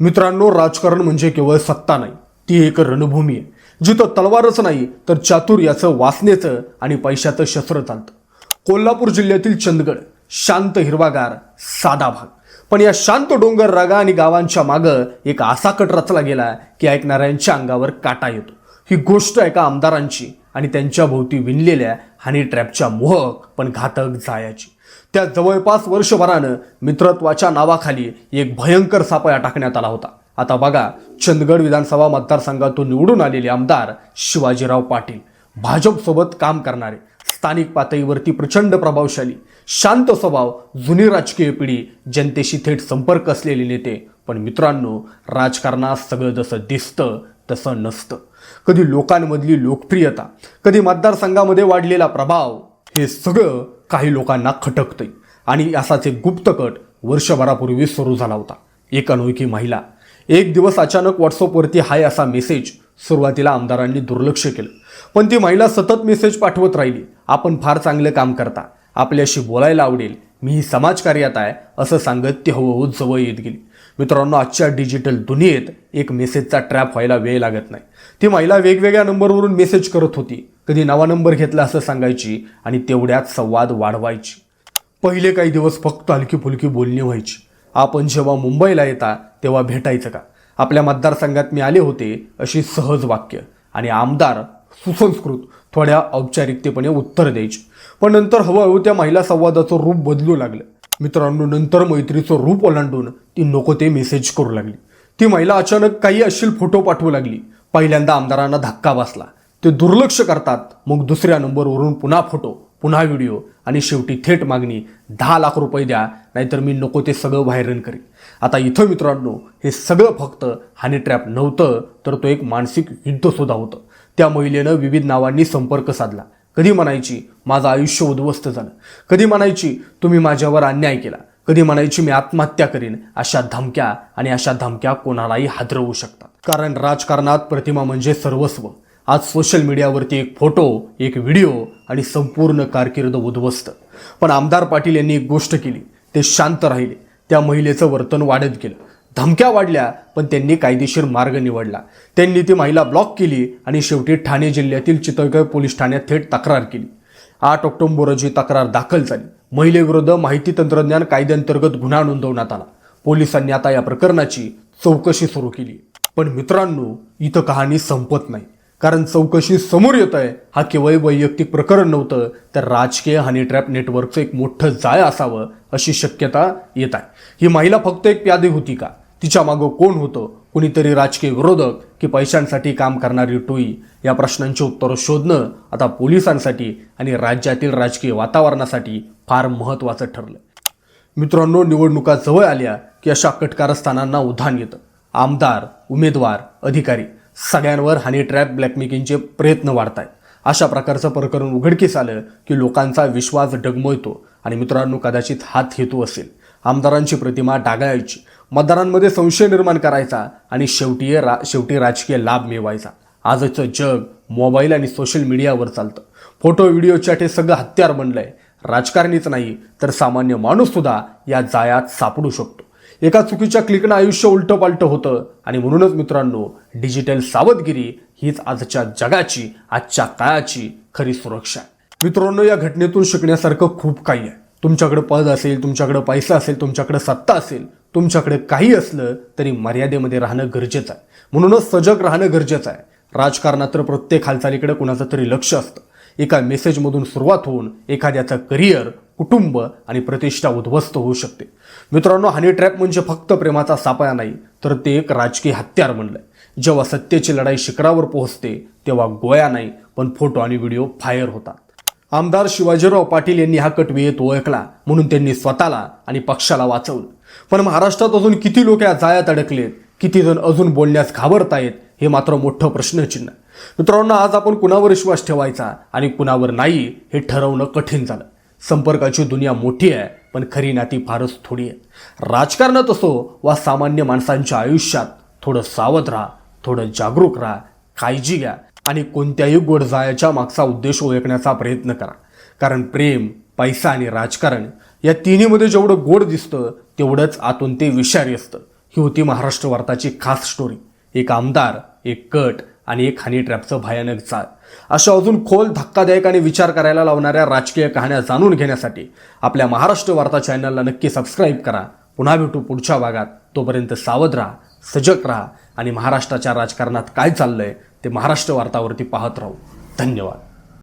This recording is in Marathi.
मित्रांनो राजकारण म्हणजे केवळ सत्ता नाही ती एक रणभूमी आहे. जिथं तलवारच नाही तर चातुर्याचं वासनेचं आणि पैशाचं शस्त्र चालतं कोल्हापूर जिल्ह्यातील चंदगड शांत हिरवागार साधा भाग. पण या शांत डोंगर रागा आणि गावांच्या मागं एक असा कट रचला गेला की ऐकणाऱ्यांच्या अंगावर काटा येतो. ही गोष्ट एका आमदारांची आणि त्यांच्या भोवती विणलेल्या हनी ट्रॅपच्या मोहक पण घातक जायाची. त्या जवळपास वर्षभरानं मित्रत्वाच्या नावाखाली एक भयंकर सापळा टाकण्यात आला होता. आता बघा चंदगड विधानसभा मतदारसंघातून निवडून आलेले आमदार शिवाजीराव पाटील भाजपसोबत काम करणारे स्थानिक पातळीवरती प्रचंड प्रभावशाली शांत स्वभाव जुनी राजकीय पिढी जनतेशी थेट संपर्क असलेले नेते. पण मित्रांनो राजकारणात सगळं जसं दिसतं तसं नसतं. कधी लोकांमधली लोकप्रियता कधी मतदारसंघामध्ये वाढलेला प्रभाव हे सगळं काही लोकांना खटकतंय. आणि असाच एक गुप्तकट वर्षभरापूर्वी सुरू झाला होता. एक अनोळखी महिला. एक दिवस अचानक व्हॉट्सअपवरती हाय असा मेसेज सुरुवातीला आमदारांनी दुर्लक्ष केलं. पण ती महिला सतत मेसेज पाठवत राहिली. आपण फार चांगलं काम करता. आपल्याशी बोलायला आवडेल. मी समाजकार्यात आहे असं सांगत ती हळूहळू जवळ येत गेली. मित्रांनो आजच्या डिजिटल दुनियेत एक मेसेजचा ट्रॅप व्हायला वेळ लागत नाही. ती महिला वेगवेगळ्या नंबरवरून मेसेज करत होती. कधी नवा नंबर घेतला असं सांगायची आणि तेवढ्यात संवाद वाढवायची. पहिले काही दिवस फक्त हलकी फुलकी बोलणी व्हायची. आपण जेव्हा मुंबईला येता तेव्हा भेटायचं का? आपल्या मतदारसंघात मी आले होते अशी सहज वाक्य. आणि आमदार सुसंस्कृत थोड्या औपचारिकतेपणे उत्तर द्यायची. पण नंतर हळूहळू त्या महिला संवादाचं रूप बदलू लागलं. मित्रांनो नंतर मैत्रीचं रूप ओलांडून ती नको ते मेसेज करू लागली. ती महिला अचानक काही अशील फोटो पाठवू लागली. पहिल्यांदा आमदारांना धक्का बसला. ते दुर्लक्ष करतात. मग दुसऱ्या नंबरवरून पुन्हा फोटो पुन्हा व्हिडिओ आणि शेवटी थेट मागणी दहा लाख रुपये द्या नाहीतर मी नको ते सगळं व्हायरल करेन. आता इथं मित्रांनो हे सगळं फक्त हानी ट्रॅप नव्हतं तर तो एक मानसिक युद्धसुद्धा होतं. त्या महिलेनं विविध नावांनी संपर्क साधला. कधी म्हणायची माझं आयुष्य उद्ध्वस्त झालं. कधी म्हणायची तुम्ही माझ्यावर अन्याय केला. कधी म्हणायची मी आत्महत्या करीन. अशा धमक्या आणि अशा धमक्या कोणालाही हादरवू शकतात. कारण राजकारणात प्रतिमा म्हणजे सर्वस्व. आज सोशल मीडियावरती एक फोटो एक व्हिडिओ आणि संपूर्ण कारकीर्द उद्ध्वस्त. पण आमदार पाटील यांनी एक गोष्ट केली ते शांत राहिले. त्या महिलेचं वर्तन वाढत गेलं. धमक्या वाढल्या पण त्यांनी कायदेशीर मार्ग निवडला. त्यांनी ती महिला ब्लॉक केली आणि शेवटी ठाणे जिल्ह्यातील चितळगाव पोलीस ठाण्यात थेट तक्रार केली. आठ ऑक्टोबर रोजी तक्रार दाखल झाली. महिलेविरुद्ध माहिती तंत्रज्ञान कायद्यांतर्गत गुन्हा नोंदवण्यात आला. पोलिसांनी आता या प्रकरणाची चौकशी सुरू केली. पण मित्रांनो इथं कहाणी संपत नाही. कारण चौकशी समोर येत आहे. हा केवळ वैयक्तिक प्रकरण नव्हतं तर राजकीय हनी ट्रॅप नेटवर्कचं एक मोठं जाळ असावं अशी शक्यता येत आहे. ही महिला फक्त एक प्यादी होती का? तिच्या मागं कोण होतं? कुणीतरी राजकीय विरोधक की पैशांसाठी काम करणारी टोळी? या प्रश्नांची उत्तरं शोधणं आता पोलिसांसाठी आणि राज्यातील राजकीय वातावरणासाठी फार महत्त्वाचं ठरलं. मित्रांनो निवडणुका जवळ आल्या की अशा कटकारस्थानांना उधाण येतं. आमदार उमेदवार अधिकारी. सगळ्यांवर हनी ट्रॅप ब्लॅकमेकिंगचे प्रयत्न वाढत आहेत अशा प्रकारचं प्रकरण उघडकीस आलं की लोकांचा विश्वास डगमळतो आणि मित्रांनो कदाचित हात हेतू असेल. आमदारांची प्रतिमा डागाळायची मतदारांमध्ये संशय निर्माण करायचा आणि शेवटी रा शेवटी राजकीय लाभ मिळवायचा. आजचं जग मोबाईल आणि सोशल मीडियावर चालतं. फोटो व्हिडिओ चॅट हे सगळं हत्यार बनलंय. राजकारणीच नाही तर सामान्य माणूससुद्धा या जाळ्यात सापडू शकतो. एका चुकीच्या क्लिकनं आयुष्य उलटं पालटं होतं. आणि म्हणूनच मित्रांनो डिजिटल सावधगिरी हीच आजच्या जगाची आजच्या काळाची खरी सुरक्षा आहे. मित्रांनो या घटनेतून शिकण्यासारखं खूप काही आहे. तुमच्याकडे पद असेल तुमच्याकडे पैसा असेल तुमच्याकडे सत्ता असेल तुमच्याकडे काही असलं तरी मर्यादेमध्ये राहणं गरजेचं आहे. म्हणूनच सजग राहणं गरजेचं आहे. राजकारणात तर प्रत्येक हालचालीकडे कुणाचं तरी लक्ष असतं. एका मेसेजमधून सुरुवात होऊन एखाद्याचं करिअर कुटुंब आणि प्रतिष्ठा उद्ध्वस्त होऊ शकते. मित्रांनो हनी ट्रॅप म्हणजे फक्त प्रेमाचा सापळा नाही तर ते एक राजकीय हत्यार बनलंय. जेव्हा सत्तेची लढाई शिखरावर पोहोचते तेव्हा गोळ्या नाही पण फोटो आणि व्हिडिओ फायर होतात. आमदार शिवाजीराव पाटील यांनी हा कट वेळेत ओळखला म्हणून त्यांनी स्वतःला आणि पक्षाला वाचवलं. पण महाराष्ट्रात अजून किती लोक या जाळ्यात अडकलेत किती जण अजून बोलण्यास घाबरतायत हे मात्र मोठं प्रश्नचिन्ह. आहे. मित्रांनो आज आपण कुणावर विश्वास ठेवायचा आणि कुणावर नाही हे ठरवणं कठीण झालं. संपर्काची दुनिया मोठी आहे पण खरी नाती फारच थोडी आहे. राजकारणात असो वा सामान्य माणसांच्या आयुष्यात थोडं सावध राहा थोडं जागरूक राहा काळजी घ्या आणि कोणत्याही गोडजायाच्या मागचा उद्देश ओळखण्याचा प्रयत्न करा. कारण प्रेम पैसा आणि राजकारण या तिन्हीमध्ये जेवढं गोड दिसतं तेवढंच आतून ते विषारी असतं. ही होती महाराष्ट्र वार्ताची खास स्टोरी एक आमदार एक कट आणि एक हनी ट्रॅपचं भयानक चाळ अशा अजून खोल धक्कादायक आणि विचार करायला लावणाऱ्या राजकीय कहाण्या जाणून घेण्यासाठी आपल्या महाराष्ट्र वार्ता चॅनलला नक्की सबस्क्राईब करा. पुन्हा भेटू पुढच्या भागात. तोपर्यंत सावध राहा सजग राहा आणि महाराष्ट्राच्या राजकारणात काय चाललंय ते महाराष्ट्र वार्तावरती पाहत राहू. धन्यवाद.